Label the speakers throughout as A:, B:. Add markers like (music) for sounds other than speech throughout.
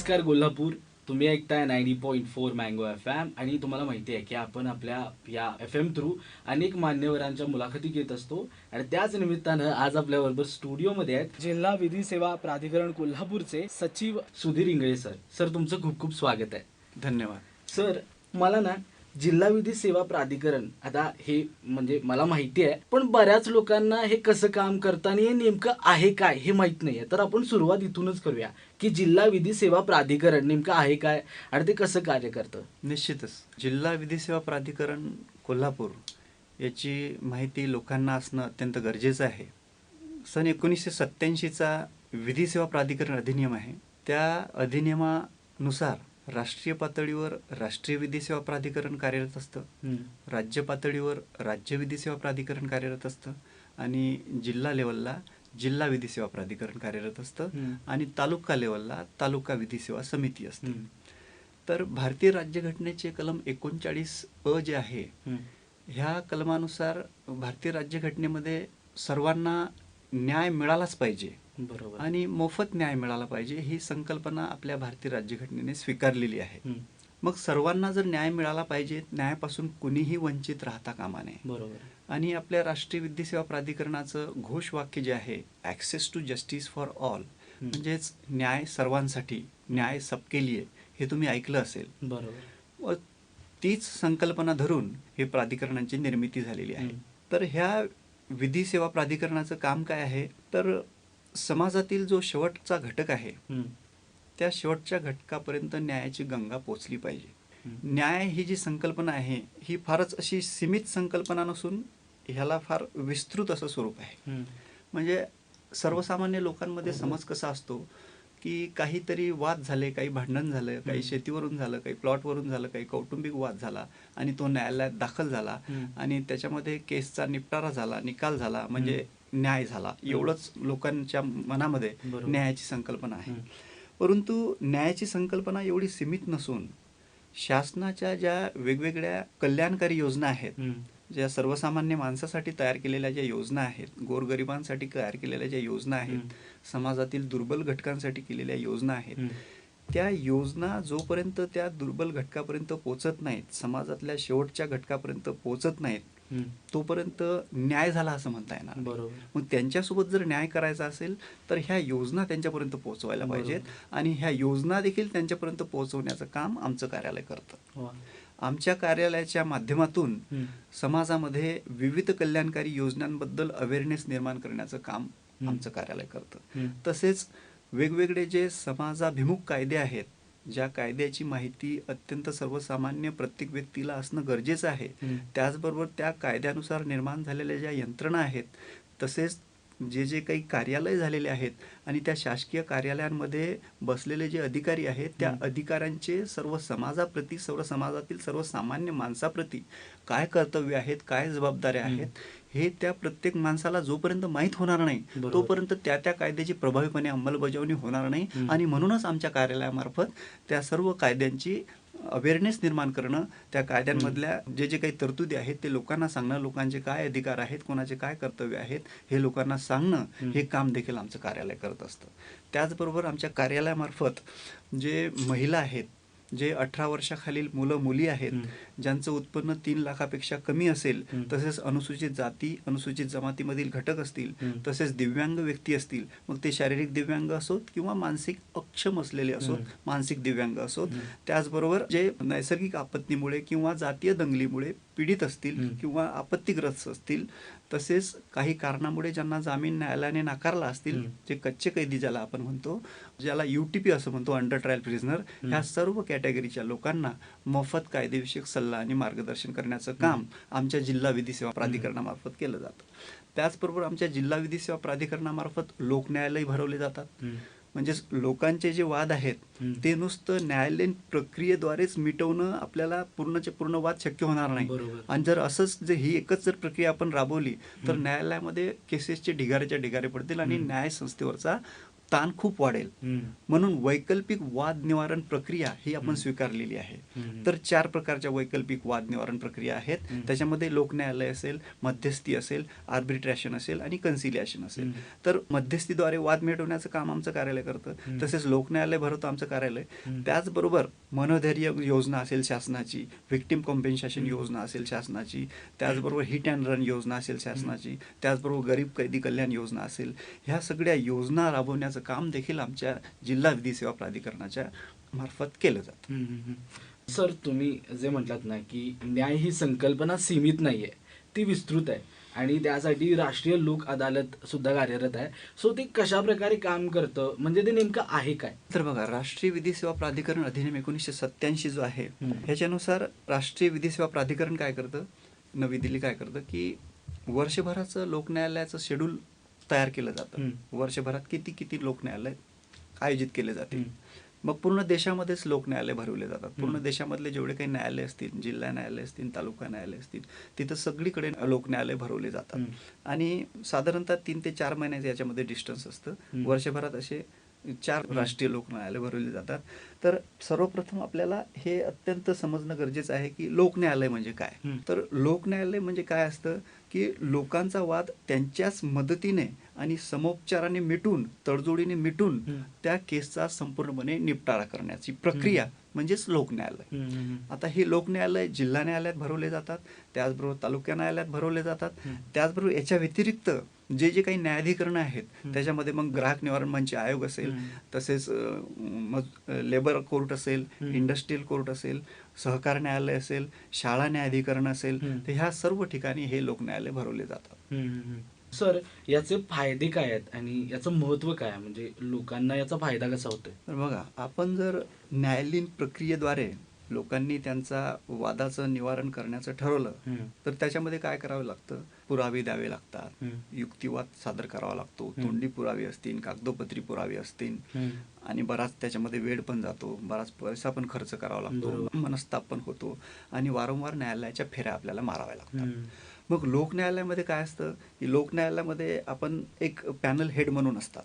A: नमस्कार कोल्हापूर. तुम्ही ऐकताय ninety point four mango F M आणि तुम्हाला माहिती आहे की आपण आपल्या या एफ एम थ्रू अनेक मान्यवरांच्या मुलाखती घेत असतो आणि त्याच निमित्तानं आज आपल्याबरोबर स्टुडिओमध्ये आहेत जिल्हा विधी सेवा प्राधिकरण कोल्हापूरचे सचिव सुधीर इंगळे सर. सर तुमचं खूप खूप स्वागत आहे.
B: धन्यवाद.
A: सर मला ना जिल्हा विधी सेवा प्राधिकरण आता हे म्हणजे मला माहिती आहे पण बऱ्याच लोकांना हे कसं काम करतं आणि हे नेमकं आहे काय हे माहीत नाहीये. तर आपण सुरुवात इथूनच करूया. की जिल्हा विधी सेवा प्राधिकरण नेमकं आहे काय आणि ते कसं कार्य करतं?
B: निश्चितच. जिल्हा विधी सेवा प्राधिकरण कोल्हापूर याची माहिती लोकांना असणं अत्यंत गरजेचं आहे. सन एकोणीसशे सत्याऐंशीचा विधी सेवा प्राधिकरण अधिनियम आहे. त्या अधिनियमानुसार राष्ट्रीय पातळीवर राष्ट्रीय विधी सेवा प्राधिकरण कार्यरत असतं. राज्य पातळीवर राज्य विधी सेवा प्राधिकरण कार्यरत असतं. आणि जिल्हा लेवलला जिल्हा विधी सेवा प्राधिकरण कार्यरत असतं. आणि तालुका लेवलला तालुका विधी सेवा समिती असते. तर भारतीय राज्यघटनेचे कलम एकोणचाळीस अ जे आहे ह्या कलमानुसार भारतीय राज्यघटनेमध्ये सर्वांना न्याय मिळालाच पाहिजे
A: बरोबर.
B: आणि मोफत न्याय मिळाला पाहिजे ही संकल्पना आपल्या भारतीय राज्यघटनेने स्वीकारलेली आहे. मग सर्वांना जर न्याय मिळाला पाहिजे न्यायापासून कुणीही वंचित राहता कामा नये.
A: बरोबर.
B: आणि आपल्या राष्ट्रीय विधी सेवा प्राधिकरणाचं घोषवाक्य जे आहे access to justice for all म्हणजेच न्याय सर्वांसाठी न्याय सबके लिए हे तुम्ही ऐकलं असेल
A: बरोबर
B: व तीच संकल्पना धरून हे प्राधिकरणांची निर्मिती झालेली आहे. तर ह्या विधी सेवा प्राधिकरणाचं काम काय आहे तर समाजातील जो शेवटचा घटक आहे. त्या शेवटच्या घटकापर्यंत न्यायाची गंगा पोचली पाहिजे. न्याय ही जी संकल्पना आहे ही फारच अशी सीमित संकल्पना नसून ह्याला फार विस्तृत असं स्वरूप आहे. म्हणजे सर्वसामान्य लोकांमध्ये समज कसा असतो की काहीतरी वाद झाले काही भांडण झालं काही. शेतीवरून झालं काही प्लॉटवरून झालं काही कौटुंबिक वाद झाला आणि तो न्यायालयात दाखल झाला. आणि त्याच्यामध्ये केसचा निपटारा झाला निकाल झाला म्हणजे न्याय झाला एवढंच लोकांच्या मनामध्ये. न्यायाची संकल्पना आहे. परंतु न्यायाची संकल्पना एवढी सीमित नसून शासनाच्या ज्या वेगवेगळ्या कल्याणकारी योजना आहेत. ज्या सर्वसामान्य माणसासाठी तयार केलेल्या ज्या योजना आहेत गोरगरिबांसाठी तयार केलेल्या ज्या योजना आहेत. समाजातील दुर्बल घटकांसाठी केलेल्या योजना आहेत. त्या योजना जोपर्यंत त्या दुर्बल घटकापर्यंत पोचत नाहीत समाजातल्या शेवटच्या घटकापर्यंत पोचत नाहीत. तोपर्यंत न्याय झाला असं म्हणता येणार नाही.
A: बरोबर
B: मग त्यांच्यासोबत जर न्याय करायचा असेल तर ह्या योजना त्यांच्यापर्यंत पोहोचवायला. पाहिजेत आणि ह्या योजना देखील त्यांच्यापर्यंत पोहोचवण्याचं काम आमचं कार्यालय करतं. आमच्या कार्यालयाच्या माध्यमातून. समाजामध्ये विविध कल्याणकारी योजनांबद्दल अवेअरनेस निर्माण करण्याचं काम. आमचं कार्यालय करतं. तसेच वेगवेगळे जे समाजाभिमुख कायदे आहेत ज्या कायद्याची माहिती अत्यंत सर्वसामान्य प्रत्येक व्यक्तीला असणं गरजेचं आहे. त्याचबरोबर त्या कायद्यानुसार निर्माण झालेल्या ज्या यंत्रणा आहेत तसेच जे जे काही कार्यालय झालेले आहेत आणि त्या शासकीय कार्यालयांमध्ये बसलेले जे अधिकारी आहेत त्या. अधिकाऱ्यांचे सर्व समाजाप्रती सर्व समाजातील सर्वसामान्य माणसाप्रती काय कर्तव्य आहेत काय जबाबदाऱ्या. आहेत हे त्या प्रत्येक माणसाला जोपर्यंत माहीत होणार नाही. तोपर्यंत त्या त्या कायद्याची प्रभावीपणे अंमलबजावणी होणार नाही. आणि म्हणूनच आमच्या कार्यालयामार्फत त्या सर्व कायद्यांची अवेअरनेस निर्माण करणं त्या कायद्यांमधल्या जे जे काही तरतुदी आहेत ते लोकांना सांगणं लोकांचे काय अधिकार आहेत कोणाचे काय कर्तव्य आहेत हे लोकांना सांगणं. हे काम देखील आमचं कार्यालय करत असतं त्याचबरोबर आमच्या कार्यालयामार्फत जे महिला आहेत जे अठरा वर्षाखालील मुलं मुली आहेत. ज्यांचं उत्पन्न तीन लाखापेक्षा कमी असेल. तसेच अनुसूचित जाती अनुसूचित जमातीमधील घटक असतील. तसेच दिव्यांग व्यक्ती असतील मग ते शारीरिक दिव्यांग असोत किंवा मानसिक अक्षम असलेले असोत. मानसिक दिव्यांग असोत. त्याचबरोबर जे नैसर्गिक आपत्तीमुळे किंवा जातीय दंगलीमुळे पीडित असतील. किंवा आपत्तीग्रस्त असतील तसेच काही कारणामुळे ज्यांना जामीन न्यायालयाने नाकारला असतील. जे कच्चे कैदी ज्याला आपण म्हणतो ज्याला युटीपी असं म्हणतो अंडर ट्रायल प्रिझनर ह्या सर्व कॅटेगरीच्या लोकांना मोफत कायदेविषयक सल्ला आणि मार्गदर्शन करण्याचं काम आमच्या जिल्हा विधी सेवा प्राधिकरणामार्फत केलं जातं त्याचबरोबर आमच्या जिल्हा विधी सेवा प्राधिकरणामार्फत लोकन्यायालय भरवले जातात
A: हम्म.
B: म्हणजेच लोकांचे जे वाद आहेत. ते नुसतं न्यायालयीन प्रक्रियेद्वारेच मिटवणं आपल्याला पूर्णचे पूर्ण वाद शक्य होणार नाही. आणि जर असंच जे ही एकच जर प्रक्रिया आपण राबवली तर. न्यायालयामध्ये केसेसचे ढिगाऱ्याच्या ढिगारे पडतील आणि. न्याय संस्थेवरचा ताण खूप वाढेल. म्हणून वैकल्पिक वाद निवारण प्रक्रिया ही आपण. स्वीकारलेली आहे. तर चार प्रकारच्या वैकल्पिक वाद निवारण प्रक्रिया आहेत. त्याच्यामध्ये लोकन्यायालय असेल मध्यस्थी असेल आर्बिट्रेशन असेल आणि कन्सिलिएशन असेल. तर मध्यस्थीद्वारे वाद मिटवण्याचं काम आमचं कार्यालय करतं. तसेच लोकन्यायालय भरवतं आमचं कार्यालय. त्याचबरोबर मनोधैर्य योजना असेल शासनाची व्हिक्टिम कॉम्पेन्सेशन. योजना असेल शासनाची त्याचबरोबर हिट अँड रन योजना असेल शासनाची त्याचबरोबर गरीब कैदी कल्याण योजना असेल ह्या सगळ्या योजना राबवण्याचं काम देखील आमच्या जिल्हा विधी सेवा प्राधिकरणाच्या मार्फत केलं जातं.
A: सर तुम्ही जे म्हटलात ना की न्याय ही संकल्पना सीमित नाहीये ती विस्तृत आहे आणि त्यासाठी राष्ट्रीय लोक अदालत सुद्धा कार्यरत आहे. सो ते कशा प्रकारे काम करतं? म्हणजे ते नेमकं आहे काय?
B: तर बघा राष्ट्रीय विधी सेवा प्राधिकरण अधिनियम एकोणीसशे सत्याऐंशी जो आहे. ह्याच्यानुसार राष्ट्रीय विधी सेवा प्राधिकरण काय करतं? नवी दिल्ली काय करतं? की वर्षभराचं लोकन्यायालयाचं शेड्यूल तयार केलं जातं. वर्षभरात किती किती लोकन्यायालय आयोजित केले जातील
A: हम्म.
B: मग पूर्ण देशामध्येच लोक न्यायालय भरवले जातात पूर्ण. देशामधले जेवढे काही न्यायालय असतील जिल्हा न्यायालय असतील तालुका न्यायालय असतील तिथं सगळीकडे लोक न्यायालय भरवले जातात. आणि साधारणतः तीन ते चार महिन्याचं याच्यामध्ये डिस्टन्स असतं. वर्षभरात असे चार. राष्ट्रीय लोक न्यायालय भरवले जातात तर सर्वप्रथम आपल्याला हे अत्यंत समजणं गरजेचं आहे की लोक न्यायालय म्हणजे काय. तर लोक न्यायालय म्हणजे काय असतं की लोकांचा वाद त्यांच्याच मदतीने आणि समोपचाराने मिटून तडजोडीने मिटून. त्या केसचा संपूर्णपणे निपटारा करण्याची प्रक्रिया. म्हणजेच लोक न्यायालय आता हे लोक न्यायालय जिल्हा न्यायालयात भरवले जातात त्याचबरोबर तालुका न्यायालयात भरवले जातात. त्याचबरोबर याच्या व्यतिरिक्त जे जे काही न्यायाधिकरणं आहेत. त्याच्यामध्ये मग ग्राहक निवारण मंच आयोग असेल. तसेच मज- लेबर कोर्ट असेल. इंडस्ट्रीयल कोर्ट असेल सहकार न्यायालय असेल शाळा न्यायाधिकरण असेल. तर ह्या सर्व ठिकाणी हे लोक न्यायालय भरवले जातात.
A: सर याचे फायदे काय आहेत आणि याचं महत्त्व काय म्हणजे लोकांना याचा फायदा कसा होतोय
B: बघा आपण जर न्यायालयीन प्रक्रियेद्वारे लोकांनी त्यांचा वादाचं निवारण करण्याचं ठरवलं. तर त्याच्यामध्ये काय करावं लागतं पुरावे द्यावे लागतात. युक्तिवाद सादर करावा लागतो. तोंडी पुरावे असतील कागदोपत्री पुरावे असतील. आणि बराच त्याच्यामध्ये वेळ पण जातो बराच पैसा पण खर्च करावा लागतो. मनस्ताप पण होतो आणि वारंवार न्यायालयाच्या फेऱ्या आपल्याला माराव्या लागतात. मग लोक न्यायालयामध्ये काय असतं की लोक न्यायालयामध्ये आपण एक पॅनल हेड म्हणून असतात.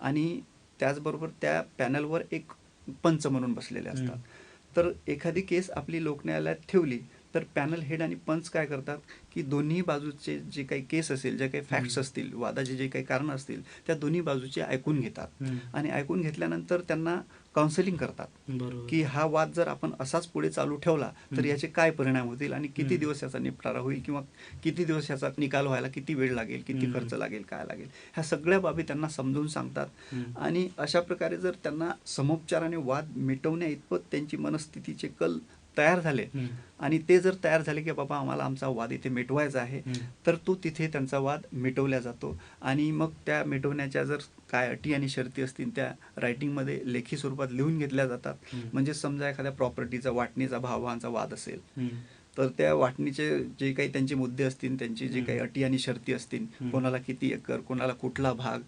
B: आणि त्याचबरोबर त्या पॅनलवर एक पंच म्हणून बसलेले असतात. तर एखादी केस आपली लोक न्यायालयात ठेवली तर पॅनल हेड आणि पंच काय करतात की दोन्ही बाजूचे जे काही केस असेल जे काही फॅक्ट्स. असतील वादाचे जे काही कारण असतील त्या दोन्ही बाजूचे ऐकून घेतात. आणि ऐकून घेतल्यानंतर त्यांना काउन्सिलिंग करतात की हा वाद जर आपण असाच पुढे चालू ठेवला तर. याचे काय परिणाम होतील आणि किती. दिवस याचा निपटारा होईल किंवा किती दिवस याचा निकाल व्हायला किती वेळ लागेल किती. खर्च लागेल काय लागेल ह्या सगळ्या बाबी त्यांना समजून सांगतात. आणि अशा प्रकारे जर त्यांना समोपचाराने वाद मिटवण्या इतपत त्यांची मनस्थितीचे कल तयार झाले. आणि ते जर तयार झाले की बाबा आम्हाला आमचा वाद इथे मिटवायचा आहे. तर तो तिथे त्यांचा वाद मिटवला जातो आणि मग त्या मिटवण्याच्या जर काय अटी आणि शर्ती असतील त्या रायटिंगमध्ये लेखी स्वरूपात लिहून घेतल्या जातात. म्हणजे समजा एखाद्या प्रॉपर्टीचा वाटणीचा भावांचा वाद असेल. तर त्या वाटणीचे जे काही त्यांचे मुद्दे असतील त्यांची जे. काही अटी आणि शर्ती असतील. कोणाला किती एकर कोणाला कुठला भाग.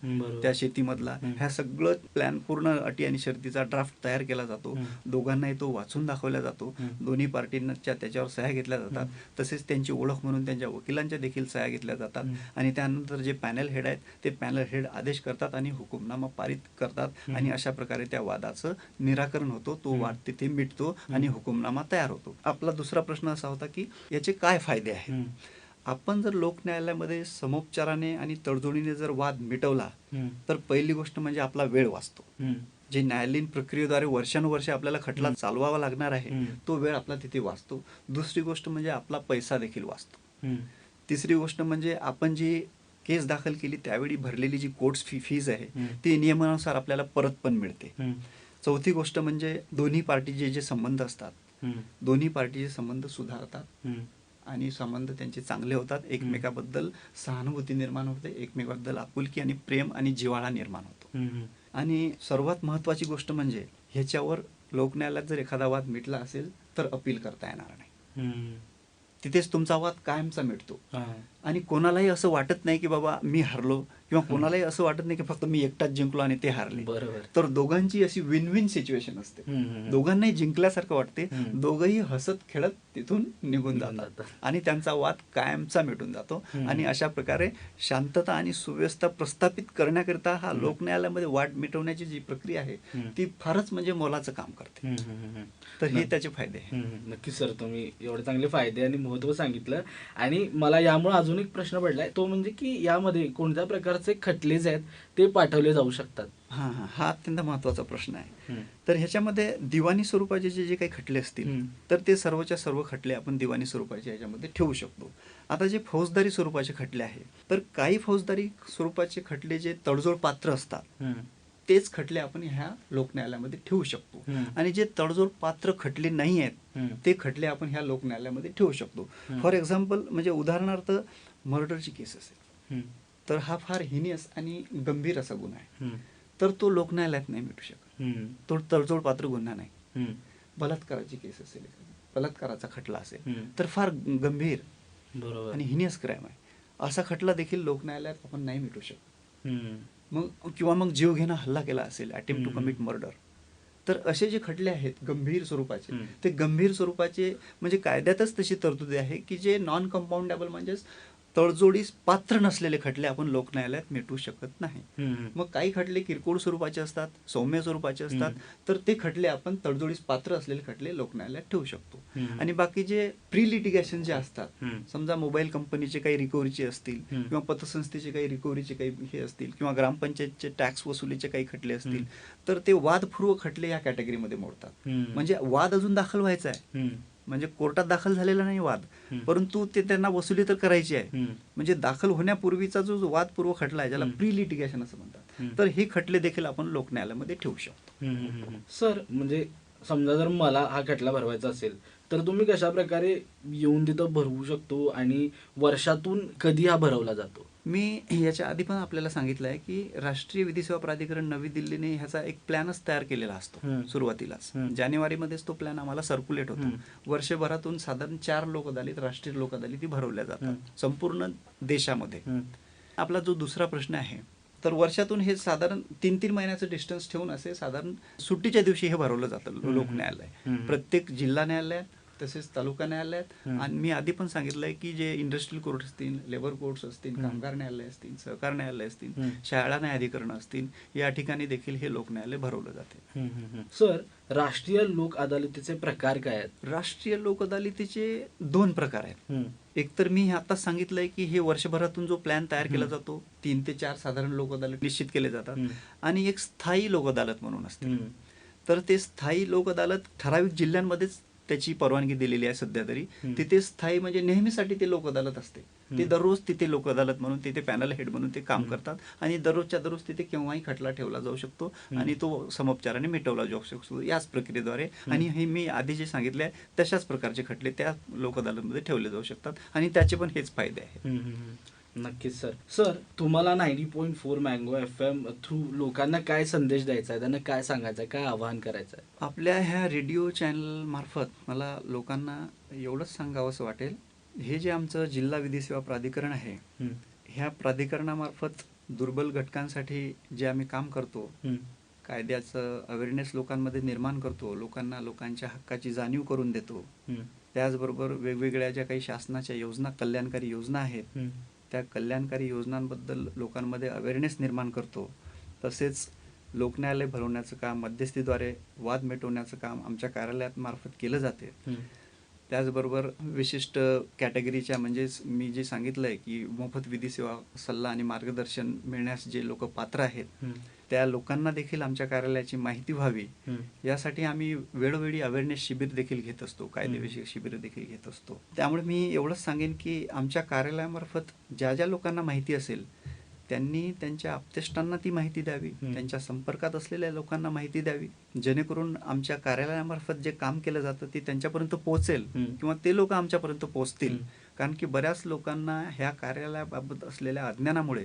B: त्या शेतीमधला. ह्या सगळं प्लॅन पूर्ण अटी आणि शर्तीचा ड्राफ्ट तयार केला जातो. दोघांनाही तो वाचून दाखवला जातो. दोन्ही पार्टींच्या त्याच्यावर सह्या घेतल्या जातात. तसेच त्यांची ओळख म्हणून त्यांच्या वकिलांच्या देखील सह्या घेतल्या जातात. आणि त्यानंतर जे पॅनल हेड आहेत ते पॅनल हेड आदेश करतात आणि हुकुमनामा पारित करतात. आणि अशा प्रकारे त्या वादाचं निराकरण होतो तो. वाद तिथे मिटतो आणि हुकुमनामा तयार होतो आपला दुसरा प्रश्न असा होता की याचे काय फायदे आहेत. आपण जर लोक न्यायालयामध्ये समोपचाराने आणि तडजोडीने जर वाद मिटवला. तर पहिली गोष्ट म्हणजे आपला वेळ वाचतो. जे न्यायालयीन प्रक्रियेद्वारे वर्षानुवर्षे आपल्याला खटला. चालवावा लागणार आहे. तो वेळ आपला तिथे वाचतो दुसरी गोष्ट म्हणजे आपला पैसा देखील वाचतो. तिसरी गोष्ट म्हणजे आपण जी केस दाखल केली त्यावेळी भरलेली जी कोर्ट्स फी फीज आहे. ती नियमानुसार आपल्याला परत पण मिळते. चौथी गोष्ट म्हणजे दोन्ही पार्टीचे जे संबंध असतात. दोन्ही पार्टीचे संबंध सुधारतात. आणि संबंध त्यांचे चांगले होतात एकमेकाबद्दल सहानुभूती निर्माण होते एकमेकाबद्दल आपुलकी आणि प्रेम आणि जिव्हाळा निर्माण होतो. आणि सर्वात महत्त्वाची गोष्ट म्हणजे ह्याच्यावर लोकन्यायालयात जर एखादा वाद मिटला असेल तर अपील करता येणार नाही. तिथेच तुमचा वाद कायमचा मिटतो. आणि कोणालाही असं वाटत नाही की बाबा मी हरलो किंवा कोणालाही असं वाटत नाही की फक्त मी एकटाच जिंकलो आणि ते हारले
A: बरोबर
B: तर दोघांची अशी विन विन सिच्युएशन असते. दोघांनाही जिंकल्यासारखं वाटते. दोघंही हसत खेळत तिथून निघून जातात. आणि त्यांचा वाद कायमचा मिटून जातो. आणि अशा प्रकारे शांतता आणि सुव्यवस्था प्रस्थापित करण्याकरिता हा
A: हम्म.
B: लोक न्यायालयामध्ये वाद मिटवण्याची जी प्रक्रिया आहे. ती फारच म्हणजे मोलाचं काम करते. तर हे त्याचे फायदे
A: नक्कीच सर तुम्ही एवढे चांगले फायदे आणि महत्त्व सांगितलं आणि मला यामुळे अजून एक प्रश्न पडलाय तो म्हणजे की यामध्ये कोणत्या प्रकारचे खटले जे आहेत ते पाठवले जाऊ शकतात
B: हा हा हा अत्यंत महत्त्वाचा प्रश्न आहे. तर ह्याच्यामध्ये दिवाणी स्वरूपाचे जे जे काही खटले असतील. तर ते सर्वच्या सर्व खटले आपण दिवाणी स्वरूपाचे ह्याच्यामध्ये ठेवू शकतो आता जे फौजदारी स्वरूपाचे खटले आहे तर काही फौजदारी स्वरूपाचे खटले जे तडजोड पात्र असतात. तेच खटले आपण ह्या लोक न्यायालयामध्ये ठेवू शकतो. आणि जे तडजोड पात्र खटले नाही आहेत. ते खटले आपण ह्या लोक न्यायालयामध्ये ठेवू शकतो. फॉर एक्झाम्पल म्हणजे उदाहरणार्थ मर्डरची केस असेल. तर हा फार हिनियस आणि गंभीर असा गुन्हा आहे. तर तो लोक न्यायालयात नाही मिटू शकत. तो तडजोड पात्र गुन्हा नाही. बलात्काराची केस असेल बलात्काराचा खटला असेल. तर फार गंभीर
A: बरोबर
B: आणि हिनियस क्राईम आहे असा खटला देखील लोक न्यायालयात आपण नाही मिटू शकत. मग किंवा मग जीव घेणं हल्ला केला असेल अटेम्प्ट टू. कमिट मर्डर तर असे जे खटले आहेत गंभीर स्वरूपाचे. ते गंभीर स्वरूपाचे म्हणजे कायद्यातच तशी तरतुदी आहे की जे नॉन कंपाऊंडेबल म्हणजेच तडजोडीस पात्र नसलेले खटले आपण लोक न्यायालयात मिटवू शकत नाही. मग काही खटले किरकोळ स्वरूपाचे असतात सौम्य स्वरूपाचे असतात. तर ते खटले आपण तडजोडीस पात्र असलेले खटले लोक न्यायालयात ठेवू शकतो. आणि बाकी जे प्री लिटिगेशन जे असतात. समजा मोबाईल कंपनीचे काही रिकव्हरीचे असतील. किंवा पतसंस्थेचे काही रिकव्हरीचे काही हे असतील किंवा ग्रामपंचायतचे टॅक्स वसुलीचे काही खटले असतील. तर ते वादपूर्व खटले या कॅटेगरीमध्ये मोडतात. म्हणजे वाद अजून दाखल व्हायचा आहे. म्हणजे कोर्टात दाखल झालेला नाही वाद. परंतु ते त्यांना वसुली तर करायची आहे. म्हणजे दाखल होण्यापूर्वीचा जो वादपूर्व खटला आहे ज्याला. प्री लिटिगेशन असं म्हणतात. तर हे खटले देखील आपण लोक न्यायालयामध्ये ठेवू शकतो.
A: सर म्हणजे समजा जर मला हा खटला भरवायचा असेल तर तुम्ही कशा प्रकारे येऊन तिथं भरवू शकतो आणि वर्षातून कधी हा भरवला जातो
B: मी याच्या आधी पण आपल्याला सांगितलं आहे की राष्ट्रीय विधी सेवा प्राधिकरण नवी दिल्लीने ह्याचा एक प्लॅनच तयार केलेला असतो. सुरुवातीलाच. जानेवारीमध्येच तो प्लॅन आम्हाला सर्क्युलेट होतो. वर्षभरातून साधारण चार लोक अदालित राष्ट्रीय लोक अदालती भरवल्या. जातात संपूर्ण देशामध्ये. आपला जो दुसरा प्रश्न आहे तर वर्षातून हे साधारण तीन तीन महिन्याचं डिस्टन्स ठेवून असे साधारण सुट्टीच्या दिवशी हे भरवलं जातं. लोक न्यायालय. प्रत्येक जिल्हा न्यायालयात तसेच तालुका न्यायालयात. आणि मी आधी पण सांगितलंय की जे इंडस्ट्रियल कोर्ट असतील लेबर कोर्ट्स असतील. कामगार न्यायालय असतील सहकार न्यायालय असतील. शाळा न्यायाधिकरण असतील या ठिकाणी देखील हे लोक न्यायालय भरवलं जाते.
A: सर राष्ट्रीय लोक अदालतीचे प्रकार काय आहेत
B: राष्ट्रीय लोक अदालतीचे दोन प्रकार आहेत. एक तर मी आताच सांगितलंय की हे वर्षभरातून जो प्लॅन तयार केला. जातो तीन ते चार साधारण लोक अदालत निश्चित केले जातात. आणि एक स्थायी लोक अदालत म्हणून असते. तर ते स्थायी लोक अदालत ठराविक जिल्ह्यांमध्येच त्याची परवानगी दिलेली आहे सध्या तरी. तिथे स्थायी म्हणजे नेहमीसाठी ते लोक अदालत असते ते. दररोज तिथे लोक अदालत म्हणून तिथे पॅनल हेड म्हणून ते काम. करतात आणि दररोजच्या दररोज तिथे केव्हाही खटला ठेवला जाऊ शकतो. आणि तो समोपचाराने मिटवला जाऊ शकतो याच प्रक्रियेद्वारे आणि हे मी आधी जे सांगितले आहे तशाच प्रकारचे खटले त्या लोक अदालतमध्ये ठेवले जाऊ शकतात आणि त्याचे पण हेच फायदे आहेत.
A: नक्कीच सर सर तुम्हाला ninety point four mango F M through लोकांना काय संदेश द्यायचा आहे त्यांना काय सांगायचं आहे काय आवाहन करायचं आहे
B: आपल्या ह्या रेडिओ चॅनल मार्फत मला लोकांना एवढंच सांगावंसं वाटेल हे जे आमचं जिल्हा विधी सेवा प्राधिकरण आहे. ह्या प्राधिकरणामार्फत दुर्बल घटकांसाठी जे आम्ही काम करतो. कायद्याचं अवेअरनेस लोकांमध्ये निर्माण करतो लोकांना लोकांच्या हक्काची जाणीव करून देतो. त्याचबरोबर वेगवेगळ्या ज्या काही शासनाच्या योजना कल्याणकारी योजना आहेत. त्या कल्याणकारी योजनांबद्दल लोकांमध्ये अवेअरनेस निर्माण करतो तसेच लोकन्यायालय भरवण्याचं काम मध्यस्थीद्वारे वाद मिटवण्याचं काम आमच्या कार्यालयात मार्फत केलं जाते. त्याचबरोबर विशिष्ट कॅटेगरीच्या म्हणजेच मी जे सांगितलं आहे की मोफत विधी सेवा सल्ला आणि मार्गदर्शन मिळण्यास जे लोक पात्र आहेत. त्या लोकांना देखील आमच्या कार्यालयाची माहिती व्हावी. यासाठी आम्ही वेळोवेळी अवेअरनेस शिबिर देखील घेत असतो कायदेविषयक शिबिर देखील घेत असतो त्यामुळे मी एवढंच सांगेन की आमच्या कार्यालयामार्फत ज्या ज्या लोकांना माहिती असेल त्यांनी त्यांच्या आप्तेष्टांना ती माहिती द्यावी. त्यांच्या संपर्कात असलेल्या लोकांना माहिती द्यावी जेणेकरून आमच्या कार्यालयामार्फत जे काम केलं जातं ते त्यांच्यापर्यंत पोहोचेल. किंवा ते लोक आमच्यापर्यंत पोहोचतील. कारण की बऱ्याच लोकांना ह्या कार्यालयाबाबत असलेल्या अज्ञानामुळे.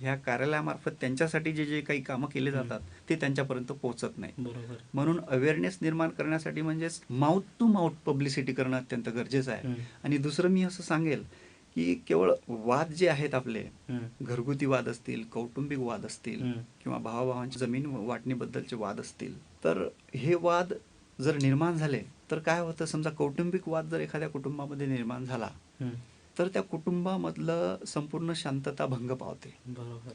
B: ह्या कार्यालयामार्फत त्यांच्यासाठी जे जे काही कामं केली. जातात ते त्यांच्यापर्यंत पोहोचत नाही म्हणून अवेअरनेस निर्माण करण्यासाठी म्हणजेच माउथ टू माउथ पब्लिसिटी करणं अत्यंत गरजेचं आहे. आणि दुसरं मी असं सांगेल की केवळ वाद जे आहेत आपले. घरगुती वाद असतील कौटुंबिक वाद असतील. किंवा भावाभावांची जमीन वाटणीबद्दलचे वाद असतील तर हे वाद जर निर्माण झाले तर काय होतं समजा कौटुंबिक वाद जर एखाद्या कुटुंबामध्ये निर्माण झाला तर त्या कुटुंबामधलं संपूर्ण शांतता भंग पावते.
A: बरोबर.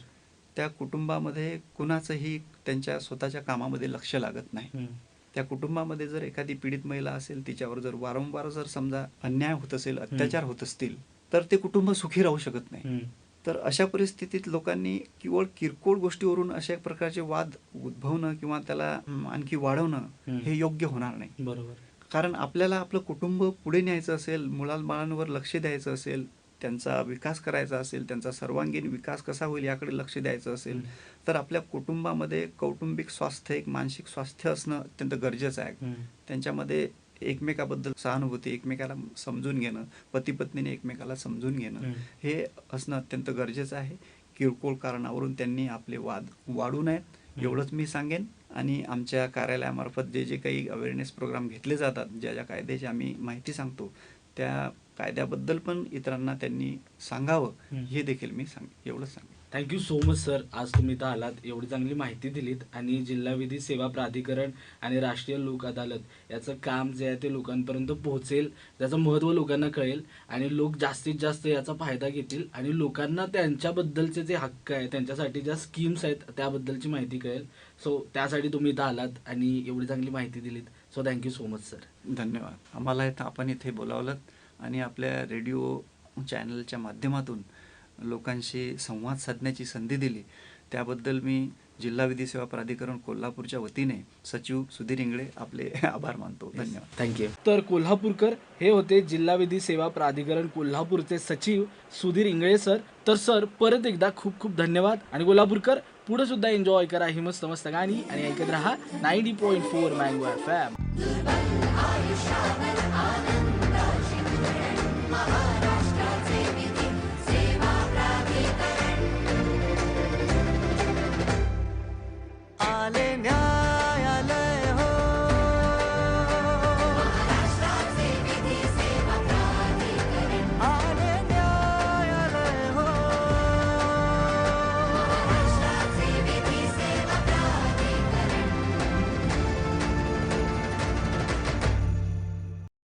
B: त्या कुटुंबामध्ये कुणाचंही त्यांच्या स्वतःच्या कामामध्ये लक्ष लागत नाही. त्या कुटुंबामध्ये जर एखादी पीडित महिला असेल तिच्यावर जर वारंवार जर समजा अन्याय होत असेल अत्याचार होत असतील तर ते कुटुंब सुखी राहू शकत नाही. तर अशा परिस्थितीत लोकांनी केवळ किरकोळ गोष्टीवरून अशा प्रकारचे वाद उद्भवणं किंवा त्याला आणखी वाढवणं. हे योग्य होणार नाही.
A: बरोबर.
B: कारण आपल्याला आपलं कुटुंब पुढे न्यायचं असेल मुलांबाळांवर लक्ष द्यायचं असेल त्यांचा विकास करायचा असेल त्यांचा सर्वांगीण विकास कसा होईल याकडे लक्ष द्यायचं असेल. तर आपल्या कुटुंबामध्ये कौटुंबिक स्वास्थ्य एक मानसिक स्वास्थ्य असणं अत्यंत गरजेचं आहे. त्यांच्यामध्ये एकमेकाबद्दल सहानुभूती एकमेकाला समजून घेणं पती पत्नीने एकमेकाला समजून घेणं. हे असणं अत्यंत गरजेचं आहे किरकोळ कारणावरून त्यांनी आपले वाद वाढू नयेत. एवढंच मी सांगेन आणि आमच्या कार्यालयामार्फत जे जे काही अवेअरनेस प्रोग्राम घेतले जातात ज्या ज्या कायद्याची आम्ही माहिती सांगतो त्या कायद्याबद्दल पण इतरांना त्यांनी सांगावं. हे देखील मी सांग एवढंच सांगेन.
A: थँक्यू सो मच सर आज तुम्ही इथं आलात एवढी चांगली माहिती दिलीत आणि जिल्हा विधी सेवा प्राधिकरण आणि राष्ट्रीय लोक अदालत याचं काम जे आहे ते लोकांपर्यंत पोहोचेल त्याचं महत्त्व लोकांना कळेल आणि लोक जास्तीत जास्त याचा फायदा घेतील आणि लोकांना त्यांच्याबद्दलचे जे हक्क आहे त्यांच्यासाठी ज्या स्कीम्स आहेत त्याबद्दलची माहिती कळेल. सो त्यासाठी तुम्ही इथं आलात आणि एवढी चांगली माहिती दिलीत. So thank you so much sir
B: धन्यवाद. आम्हाला इथं आपण इथे बोलावलं आणि आपल्या रेडिओ चॅनलच्या माध्यमातून लोकांशी संवाद साधण्याची संधी दिली. त्याबद्दल मी जिल्हा विधी सेवा प्राधिकरण कोल्हापूरच्या वतीने सचिव सुधीर इंगळे आपले (laughs) आभार मानतो. धन्यवाद.
A: थँक्यू तर कोल्हापूरकर हे होते जिल्हा विधी सेवा प्राधिकरण कोल्हापूरचे सचिव सुधीर इंगळे सर. तर सर परत एकदा खूप खूप धन्यवाद. आणि कोल्हापूरकर पुढे सुद्धा एन्जॉय करा. ही मस्त मस्त गाणी आणि ऐकत राहा ninety point four mango F M आले न्या